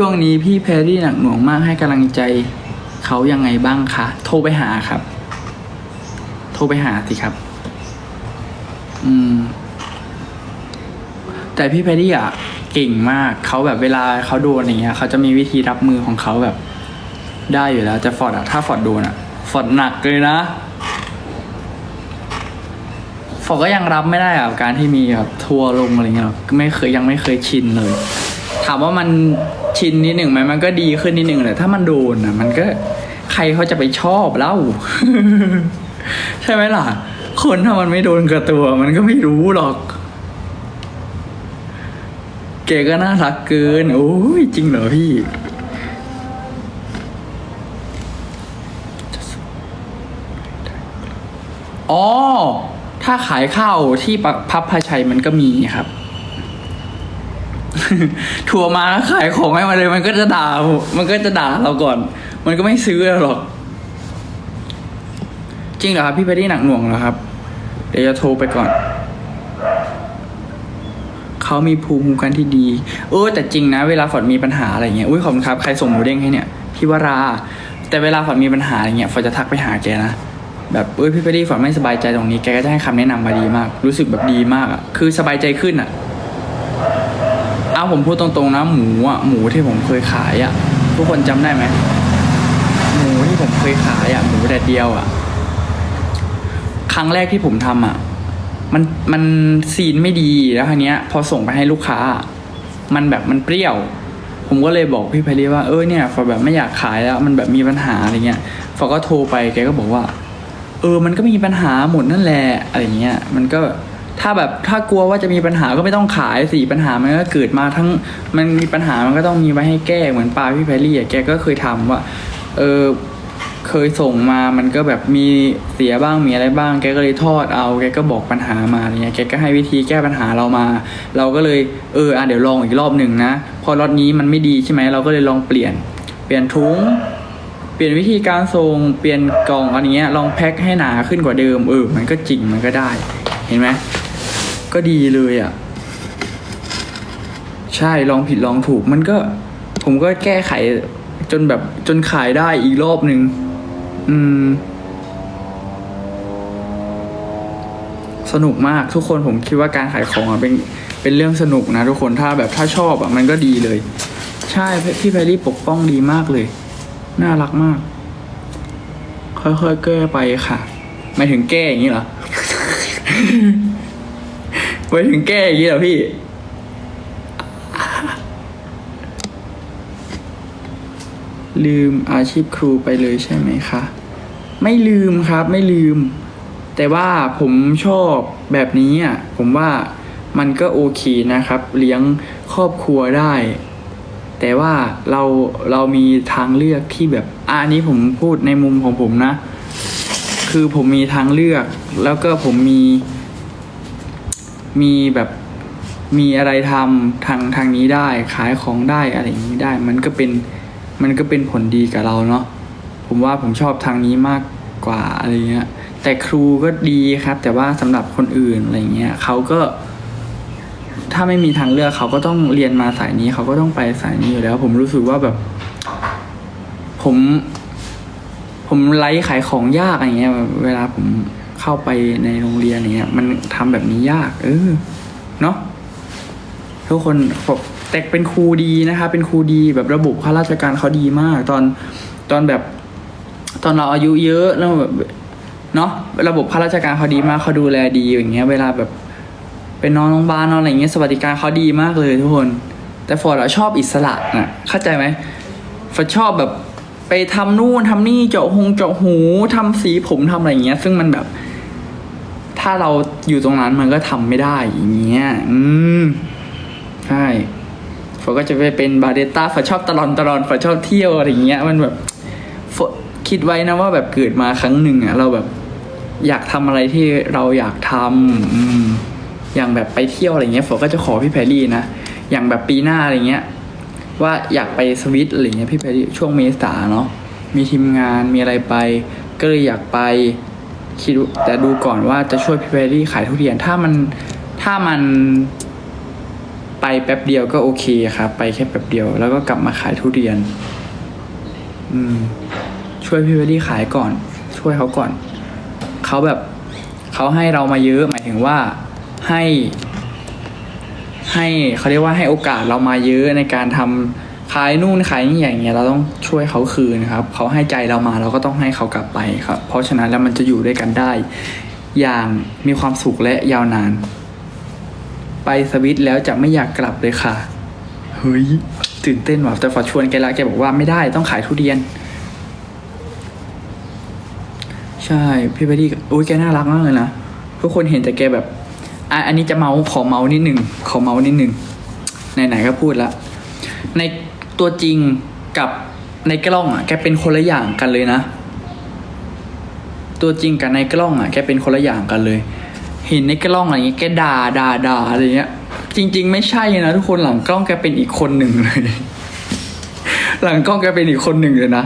ช่วงนี้พี่แพรรี่หนักหน่วงมากให้กำลังใจเขายังไงบ้างคะ โทรไปหาครับ โทรไปหาสิครับ อืม แต่พี่แพรรี่อะเก่งมาก เขาแบบเวลาเขาโดนอย่างเงี้ย เขาจะมีวิธีรับมือของเขาแบบ ได้อยู่แล้ว แต่ฟอร์ดอะถ้าฟอร์ดโดนอะฟอร์ดหนักเลยนะ ฟอร์ดก็ยังรับไม่ได้กับการที่มีแบบทัวร์ลงอะไรเงี้ย ไม่เคยยังไม่เคยชินเลย ถามว่ามัน ชินนิดหนึ่งไหมมันก็ดีขึ้นนิดหนึ่งแต่ถ้ามันโดนอะ มันก็ใครเขาจะไปชอบเล่า ใช่ไหมล่ะ คนถ้ามันไม่โดนกับตัว มันก็ไม่รู้หรอกเก๋ก็น่ารักเกิน โอ้ยจริงเหรอพี่ อ๋อ ถ้าขายข้าวที่พับพาชัยมันก็มีครับ ทัวร์มาขายของให้มาเลย มันก็จะด่า มันก็จะด่าเราก่อน มันก็ไม่ซื้อหรอก จริงเหรอครับ พี่ไปได้หนักหน่วงเหรอครับ เดี๋ยวจะโทรไปก่อน เขามีภูมิคุ้มกันที่ดี เออแต่จริงนะ เวลาฝนมีปัญหาอะไรเงี้ย อุ้ยขอบคุณครับ ใครส่งหมูเด้งให้เนี่ย พี่วรา แต่เวลาฝนมีปัญหาอะไรเงี้ยฝนจะทักไปหาแกนะแบบเอ้ยพี่ไปดีฝนไม่สบายใจตรงนี้แกก็จะให้คำแนะนำมาดีมาก รู้สึกแบบดีมากอะคือสบายใจขึ้นอะ เอาผมพูดตรงๆนะ หมูอะหมูที่ผมเคยขายอะ ทุกคนจำได้ไหมหมูที่ผมเคยขายอะหมูแดดเดียวอะ ครั้งแรกที่ผมทำอะ มันมันซีนไม่ดีแล้วทีเนี้ย พอส่งไปให้ลูกค้า มันแบบมันเปรี้ยว ผมก็เลยบอกพี่ไพรีว่าเออเนี่ยฟอแบบไม่อยากขายแล้ว มันแบบมีปัญหาอะไรเงี้ยฟอก็โทรไปแกก็บอกว่า เออ มันก็มีปัญหาหมดนั่นแหละอะไรเงี้ย มันก็ ถ้าแบบถ้ากลัวว่าจะมีปัญหาก็ไม่ต้องขายสิปัญหามันก็เกิดมาทั้งมันมีปัญหามันก็ต้องมีไว้ให้แก้เหมือนปลาพี่แพรรี่อะแกก็เคยทำว่า เออเคยส่งมามันก็แบบมีเสียบ้างมีอะไรบ้าง แกก็เลยทอดเอา แกก็บอกปัญหามาอะไรเงี้ย แกก็ให้วิธีแก้ปัญหาเรามา เราก็เลยเอออะเดี๋ยวลองอีกรอบหนึ่งนะ พอรอบนี้มันไม่ดีใช่ไหมเราก็เลยลองเปลี่ยน เปลี่ยนถุงเปลี่ยนวิธีการส่ง เปลี่ยนกล่องอะไรเงี้ย ลองแพ็คให้หนาขึ้นกว่าเดิม เออ มันก็จริง มันก็ได้ เห็นไหม ก็ดีเลยอะ ใช่ลองผิดลองถูก มันก็ ผมก็แก้ไขจนแบบจนขายได้อีกรอบหนึ่งอืม สนุกมากทุกคนผมคิดว่าการขายของอะเป็นเป็นเรื่องสนุกนะทุกคนถ้าแบบถ้าชอบอะมันก็ดีเลย ใช่พี่แพรรี่ปกป้องดีมากเลย น่ารักมาก ค่อยๆแก้ไปค่ะหมายถึงแก้อย่างนี้เหรอ หมายถึงแก้อย่างนี้เหรอพี่ ลืมอาชีพครูไปเลยใช่ไหมคะ ไม่ลืมครับไม่ลืม แต่ว่าผมชอบแบบนี้อะผมว่ามันก็โอเคนะครับ เลี้ยงครอบครัวได้ แต่ว่าเราเรามีทางเลือกที่แบบอะอันนี้ผมพูดในมุมของผมนะ คือผมมีทางเลือกแล้วก็ผมมี มีแบบมีอะไรทำทางทางนี้ได้ขายของได้อะไรอย่างนี้ได้ มันก็เป็นมันก็เป็นผลดีกับเราเนาะผมว่าผมชอบทางนี้มากกว่าอะไรเงี้ยแต่ครูก็ดีครับ แต่ว่าสำหรับคนอื่นอะไรเงี้ยเขาก็ ถ้าไม่มีทางเลือกเขาก็ต้องเรียนมาสายนี้เขาก็ต้องไปสายนี้อยู่แล้ว ผมรู้สึกว่าแบบ ผม ผมไลฟ์ขายของยากอะไรเงี้ย เวลาผม เข้าไปในโรงเรียนอย่างเงี้ยมันทำแบบนี้ยาก เออเนาะทุกคนผมแต่เป็นครูดีนะคะ เป็นครูดีแบบระบบข้าราชการเขาดีมาก ตอนตอนแบบตอนเราอายุเยอะแล้วแบบเนาะระบบข้าราชการเขาดีมากเขาดูแลดีอย่างเงี้ย เวลาแบบเป็นนอนโรงพยาบาลนอนอะไรเงี้ยสวัสดิการเขาดีมากเลยทุกคน แต่ฟอร์ดอะชอบอิสระนะเข้าใจไหมฟอร์ดชอบแบบไปทำนู่นทำนี่เจาะหงเจาะหูทำสีผมทำอะไรเงี้ย ซึ่งมันแบบ ถ้าเราอยู่ตรงนั้นมันก็ทำไม่ได้อย่างเงี้ย อืมใช่ฟอก็จะไปเป็นบาเดต้าฟอชอบตลอนตลอนฟอชอบเที่ยวอะไรเงี้ย มันแบบฟอคิดไว้นะว่าแบบเกิดมาครั้งหนึ่งอะเราแบบ อยากทำอะไรที่เราอยากทำอืมอย่างแบบไปเที่ยวอะไรเงี้ยฝนก็จะขอพี่แพรรี่นะอย่างแบบปีหน้าอะไรเงี้ย ว่าอยากไปสวิตอะไรเงี้ยพี่แพรรี่ช่วงเมษาเนาะมีทีมงานมีอะไรไป ก็เลยอยากไป คิดแต่ดูก่อนว่าจะช่วยพี่แพรรี่ขายทุเรียนถ้ามันถ้ามันไปแป๊บเดียวก็โอเคครับไปแค่แป๊บเดียว แล้วก็กลับมาขายทุเรียน อืม ช่วยพี่เวดดี้ขายก่อน ช่วยเขาก่อนเขาแบบเขาให้เรามาเยอะหมายถึงว่าให้ ให้เขาเรียกว่าให้โอกาสเรามาเยอะในการทำ ขายนู่นขายนี่อย่างเงี้ยเราต้องช่วยเขาคืนครับเขาให้ใจเรามาเราก็ต้องให้เขากลับไปครับ เพราะฉะนั้นแล้วมันจะอยู่ด้วยกันได้ อย่างมีความสุขและยาวนาน ไปสวิตแล้วจะไม่อยากกลับเลยค่ะเฮ้ยตื่นเต้นว่ะแต่ฟอชวนแกละแกบอกว่าไม่ได้ต้องขายทุเรียน ใช่พี่เบดดี้อุ้ยแกน่ารักมากเลยนะทุกคนเห็นแต่แกแบบอะอันนี้จะเมาขอเมานิดหนึ่งขอเมานิดหนึ่งไหนๆก็พูดละใน ตัวจริงกับในกล้องอะแกเป็นคนละอย่างกันเลยนะ ตัวจริงกับในกล้องอะแกเป็นคนละอย่างกันเลย เห็นในกล้องอะไรเงี้ยแกด่าด่าด่าอะไรเงี้ย จริง ๆ ไม่ใช่นะทุกคนหลังกล้องแกเป็นอีกคนหนึ่งเลย หลังกล้องแกเป็นอีกคนหนึ่งเลยนะ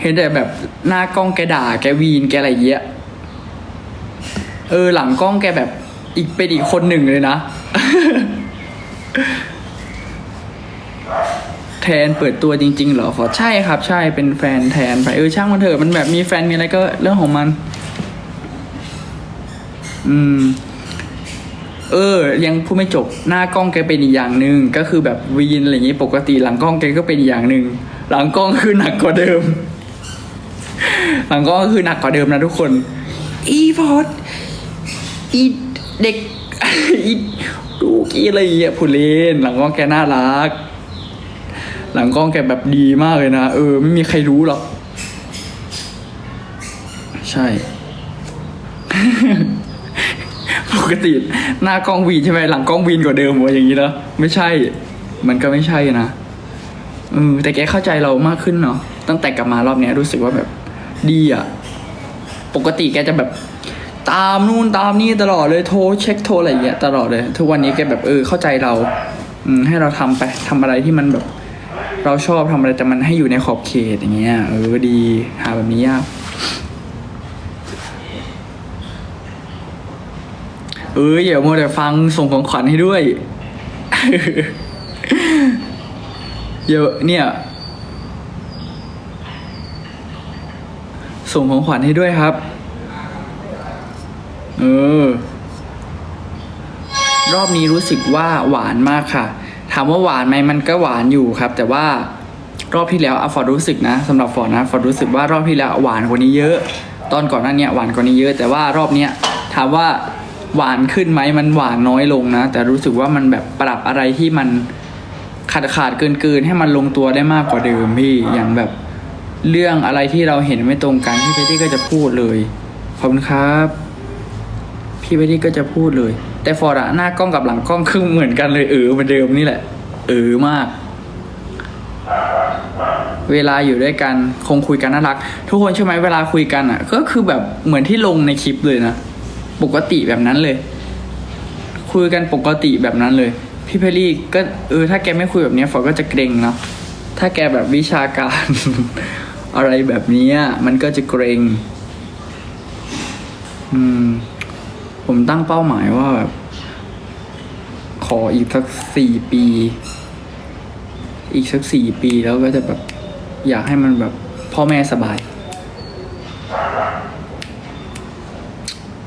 เห็นแต่แบบหน้ากล้องแกด่า แกวีนแกอะไรเงี้ยเออหลังกล้องแกแบบอีกเป็นอีกคนหนึ่งเลยนะ แทนเปิดตัวจริง ๆ เหรอขอใช่ครับ ใช่เป็นแฟนแทนไปเออช่างมันเถอะมันแบบมีแฟนมีอะไรก็เรื่องของมัน อืม เออ ยังพูดไม่จบหน้ากล้องแกเป็นอีกอย่างหนึ่งก็คือแบบวีนอะไรอย่างงี้ปกติหลังกล้องแกก็เป็นอีกอย่างหนึ่งหลังกล้องคือหนักกว่าเดิม หลังกล้องก็คือหนักกว่าเดิมนะทุกคน อีพอดอีเด็กอีดูกี้อะไรอย่างเงี้ยผู้เล่นหลังกล้องแกน่ารัก หลังกล้องแกแบบดีมากเลยนะ เออ ไม่มีใครรู้หรอก ใช่ ปกติหน้ากล้องวีนใช่ไหมหลังกล้องวีนกว่าเดิมวะอย่างนี้เนอะไม่ใช่ มันก็ไม่ใช่นะเออแต่แกเข้าใจเรามากขึ้นเนาะตั้งแต่กลับมารอบเนี้ยรู้สึกว่าแบบดีอะปกติแกจะแบบตามนู่นตามนี่ตลอดเลยโทรเช็คโทรอะไรอย่างเงี้ยตลอดเลย ทุกวันนี้แกแบบเออเข้าใจเรา อืมให้เราทำไปทำอะไรที่มันแบบ เราชอบทำอะไรแต่มันให้อยู่ในขอบเขตอย่างเงี้ยเออดีหาแบบนี้ยากเอออย่ามัวแต่ฟังส่งของขวัญให้ด้วยเยอะเนี่ยส่งของขวัญให้ด้วยครับ เออ รอบนี้รู้สึกว่าหวานมากค่ะ ถามว่าหวานไหมมันก็หวานอยู่ครับ แต่ว่ารอบที่แล้วอฟอร์ดรู้สึกนะสำหรับฟอร์ดนะฟอร์ดรู้สึกว่ารอบที่แล้วหวานกว่านี้เยอะ ตอนก่อนหน้าเนี้ยหวานกว่านี้เยอะ แต่ว่ารอบเนี้ยถามว่าหวานขึ้นไหมมันหวานน้อยลงนะ แต่รู้สึกว่ามันแบบปรับอะไรที่มันขาดขาดเกินเกินๆให้มันลงตัวได้มากกว่าเดิมพี่อย่างแบบเรื่องอะไรที่เราเห็นไม่ตรงกันพี่เพชรที่ก็จะพูดเลยขอบคุณครับ พี่เพชรที่ก็จะพูดเลย แต่ฟอร์ดอะหน้ากล้องกับหลังกล้องคือเหมือนกันเลยเออเหมือนเดิมนี่แหละ เออมาก เวลาอยู่ด้วยกันคงคุยกันน่ารัก ทุกคนใช่ไหมเวลาคุยกันอะก็คือแบบเหมือนที่ลงในคลิปเลยนะปกติแบบนั้นเลย คุยกันปกติแบบนั้นเลย พี่เพลี่ก็เออถ้าแกไม่คุยแบบนี้ฟอร์ดก็จะเกรงเนาะถ้าแกแบบวิชาการ อะไรแบบนี้มันก็จะเกรง อืม ผมตั้งเป้าหมายว่าแบบขออีกสักสี่ปี อีกสักสี่ปีแล้วก็จะแบบ อยากให้มันแบบ พ่อแม่สบาย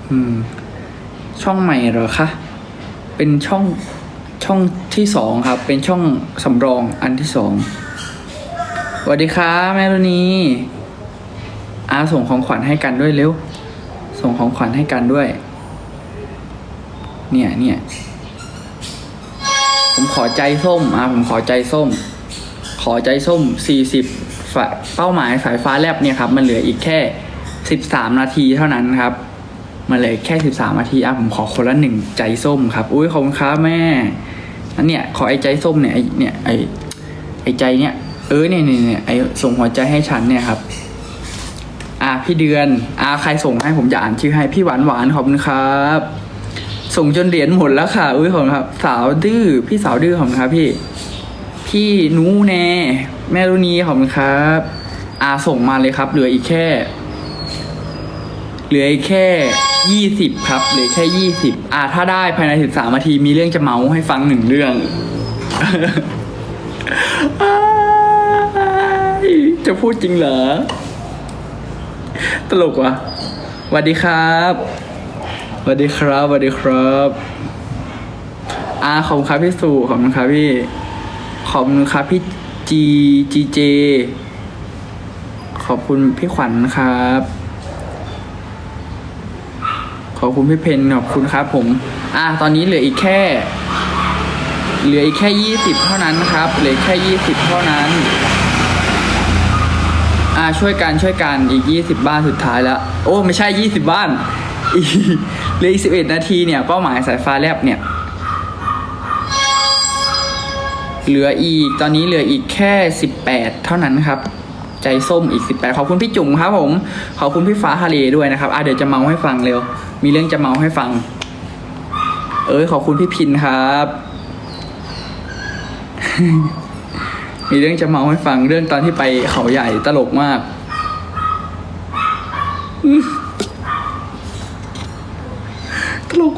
อืม ช่องใหม่เหรอคะ เป็นช่องช่องที่สองครับ เป็นช่องสำรองอันที่สองสวัสดีครับแม่รุณีอาส่งของขวัญให้กันด้วยเร็ว ส่งของขวัญให้กันด้วย เนี่ยเนี่ยผมขอใจส้มอะผมขอใจส้ม ขอใจส้มสี่สิบเป้าหมายสายฟ้าแลบเนี่ยครับ มันเหลืออีกแค่สิบสามนาทีเท่านั้นครับ มันเหลือแค่สิบสามนาทีอะผมขอคนละหนึ่งใจส้มครับอุ้ยขอบคุณครับแม่อันเนี้ยขอไอ้ใจส้มเนี่ยไอ้เนี่ยไอไอใจเนี่ยเออเนี่ยเนี่ยเนี่ยไอ้ส่งหัวใจให้ฉันเนี่ยครับอะพี่เดือนอะใครส่งให้ผมจะอ่านชื่อให้พี่หวานหวานขอบคุณครับ ส่งจนเหรียญหมดแล้วค่ะ อุ้ยขอบคุณครับ สาวดื้อพี่สาวดื้อขอบคุณครับพี่ พี่หนูแน่แม่รุนีขอบคุณครับ อาส่งมาเลยครับ เหลืออีกแค่ เหลืออีกแค่ยี่สิบครับ เหลือแค่ยี่สิบอ่าถ้าได้ภายในสิบสามนาทีมีเรื่องจะเมาให้ฟังหนึ่งเรื่อง จะพูดจริงเหรอ ตลกว่ะสวัสดีครับ สวัสดีครับสวัสดีครับอ่าขอบคุณครับพี่สุขอบคุณครับพี่ ขอบคุณครับพี่จีจีเจ ขอบคุณพี่ขวัญครับ ขอบคุณพี่เพนขอบคุณครับผม อะตอนนี้เหลืออีกแค่ เหลืออีกแค่ยี่สิบเท่านั้นครับ เหลือแค่ยี่สิบเท่านั้น อ่าช่วยกันช่วยกันอีกยี่สิบบ้านสุดท้ายแล้ว โอ้ ไม่ใช่ยี่สิบบ้าน อีก เหลืออีกสิบเอ็ดนาทีเนี่ยเป้าหมายสายฟ้าแลบเนี่ยเหลืออีกตอนนี้เหลืออีกแค่สิบแปดเท่านั้นครับ ใจส้มอีกสิบแปดขอบคุณพี่จุ๋มครับผม ขอบคุณพี่ฟ้าทะเลด้วยนะครับอะเดี๋ยวจะเมาให้ฟังเร็ว มีเรื่องจะเมาให้ฟัง เอ้ยขอบคุณพี่พินครับ มีเรื่องจะเมาให้ฟังเรื่องตอนที่ไปเขาใหญ่ตลกมาก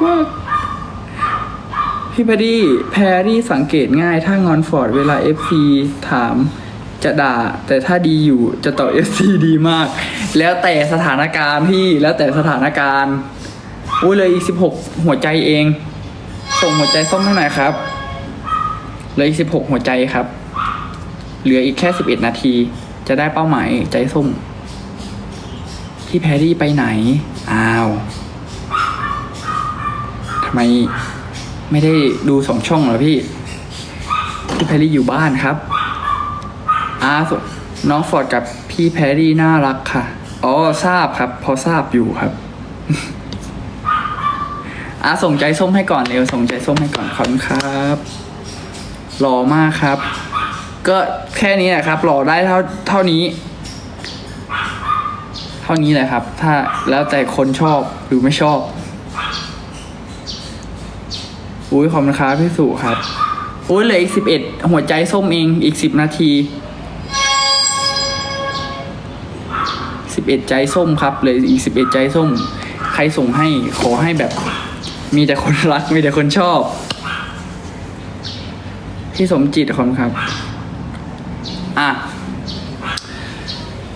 อืมตลกมาพี่พดดี้แพรรี่สังเกตง่าย ถ้างอนฟอร์ดเวลา FC ถามจะด่า แต่ถ้าดีอยู่จะตอบ FC ดีมาก แล้วแต่สถานการณ์พี่แล้วแต่สถานการณ์อุ้ยเลยอีกสิบหกหัวใจเอง ส่งหัวใจส้มให้หน่อยครับเหลืออีกสิบหกหัวใจครับ เหลืออีกแค่สิบเอ็ดนาที จะได้เป้าหมายใจส้มพี่แพรรี่ไปไหน อ้าว ทำไมไม่ได้ดูสองช่องเหรอพี่พี่แพรรี่อยู่บ้านครับอาน้องฟอร์ดกับพี่แพรรี่น่ารักค่ะ อ๋อทราบครับ พอทราบอยู่ครับอาส่งใจส้มให้ก่อนเร็วส่งใจส้มให้ก่อนขอบคุณครับหล่อมากครับ ก็แค่นี้แหละครับหล่อได้เท่าเท่านี้ เท่านี้แหละครับ ถ้าแล้วแต่คนชอบหรือไม่ชอบ อุ้ยขอบคุณครับพี่สุครับอุ้ยเหลืออีกสิบเอ็ดหัวใจส้มเองอีกสิบนาทีสิบเอ็ดใจส้มครับเหลืออีกสิบเอ็ดใจส้ม ใครส่งให้ขอให้แบบ มีแต่คนรักมีแต่คนชอบ พี่สมจิตขอบคุณครับ อะ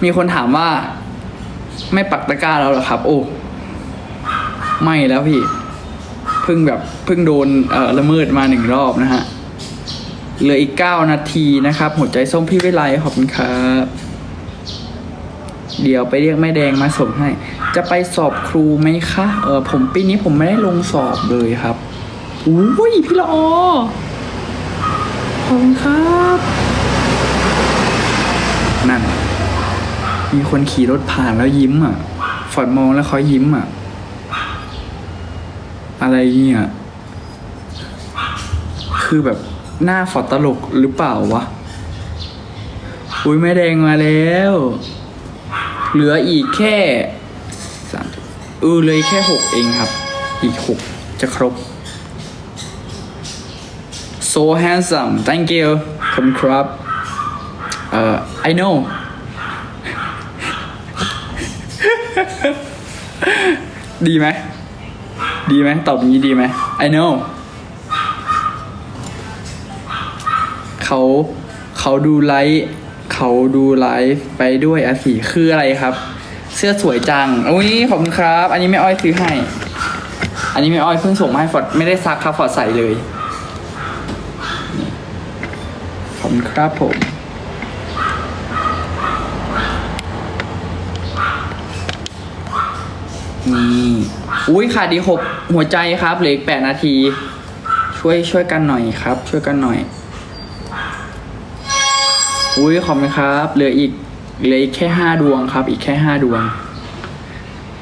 มีคนถามว่า ไม่ปักตะกร้าแล้วเหรอครับ โอ้ ไม่แล้วพี่ เพิ่งแบบ พิ่งโดนเอ่อละเมิดมาหนึ่งรอบนะฮะ เหลืออีกเก้านาทีนะครับ หัวใจส้มพี่วิไลขอบคุณครับ เดี๋ยวไปเรียกแม่แดงมาส่งให้ จะไปสอบครูไหมคะ เออผมปีนี้ผมไม่ได้ลงสอบเลยครับอุ้ยพี่ละออขอบคุณครับ นั่น มีคนขี่รถผ่านแล้วยิ้มอะ ฝอดมองแล้วเขายิ้มอะ อะไรเนี่ย คือแบบหน้าฟอตลกหรือเปล่าวะ อุ้ยแม่แดงมาแล้ว เหลืออีกแค่สามเออเลยแค่หกเองครับ อีกหกจะครบ so handsome thank you ขอบคุณครับเอ่อ I know ดีไหม ดีไหม ตอบอย่างนี้ดีไหม I know เขาเขาดูไลฟ์เขาดูไลฟ์ไปด้วยอาสีคืออะไรครับ เสื้อสวยจังอุ้ยขอบคุณครับ อันนี้ไม่อ้อยซื้อให้ อันนี้ไม่อ้อยเพิ่งส่งมาให้ฟอดไม่ได้ซักครับฟอดใส่เลยขอบคุณครับผมนี่อุ้ยขาดดีหกหัวใจครับเหลืออีกแปดนาที ช่วยช่วยกันหน่อยครับ ช่วยกันหน่อย อุ้ยขอบคุณครับ เหลืออีกเหลืออีกแค่ห้าดวงครับ อีกแค่ห้าดวง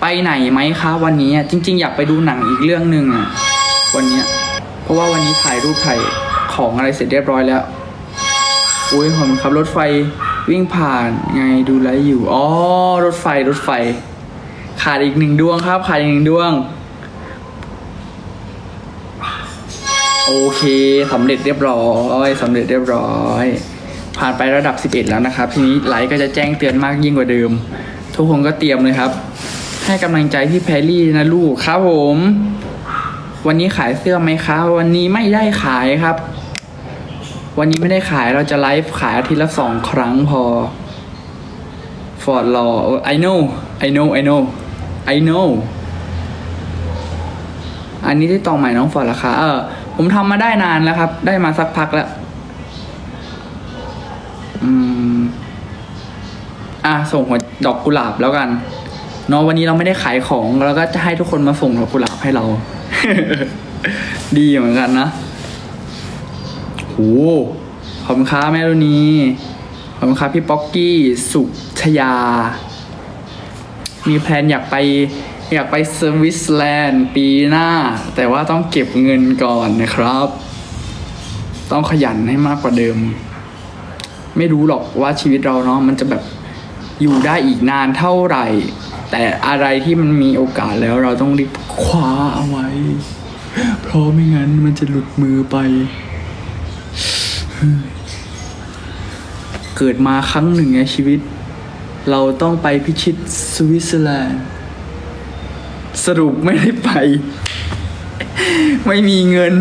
ไปไหนไหมคะวันนี้อะจริง ๆ อยากไปดูหนังอีกเรื่องหนึ่งอะวันนี้เพราะว่าวันนี้ถ่ายรูปถ่ายของอะไรเสร็จเรียบร้อยแล้วอุ้ยขอบคุณครับ รถไฟวิ่งผ่านไงดูแลอยู่อ๋อรถไฟรถไฟ ขาดอีกหนึ่งดวงครับขาดอีกหนึ่งดวงโอเคสำเร็จเรียบร้อยสำเร็จเรียบร้อย ผ่านไประดับ 11 แล้วนะครับ ทีนี้ไลฟ์ก็จะแจ้งเตือนมากยิ่งกว่าเดิม ทุกคนก็เตรียมเลยครับ ให้กำลังใจพี่แพรรี่นะลูกครับผม วันนี้ขายเสื้อไหมคะวันนี้ไม่ได้ขายครับ วันนี้ไม่ได้ขายเราจะไลฟ์ขายอาทิตย์ละสองครั้งพอฟอร์ดรอ I know I know I know I know อันนี้ที่ตองใหม่น้องฟอร์ดราคาเออผมทำมาได้นานแล้วครับ ได้มาสักพักแล้ว มอะส่งหัวดอกกุหลาบแล้วกันเนาะวันนี้เราไม่ได้ขายของเราก็จะให้ทุกคนมาส่งดอกกุหลาบให้เรา ดีเหมือนกันนะโหขอบคุณครับแม่รุนีขอบคุณครับพี่ป๊อกกี้สุชยา มีแพลนอยากไป อยากไปสวิตเซอร์แลนด์ปีหน้า แต่ว่าต้องเก็บเงินก่อนนะครับ ต้องขยันให้มากกว่าเดิม ไม่รู้หรอกว่าชีวิตเราเนาะมันจะแบบอยู่ได้อีกนานเท่าไหร่ แต่อะไรที่มันมีโอกาสแล้วเราต้องรีบคว้าเอาไว้ เพราะไม่งั้นมันจะหลุดมือไป เกิดมาครั้งหนึ่งในชีวิต เราต้องไปพิชิตสวิตเซอร์แลนด์สรุปไม่ได้ไป ไม่มีเงิน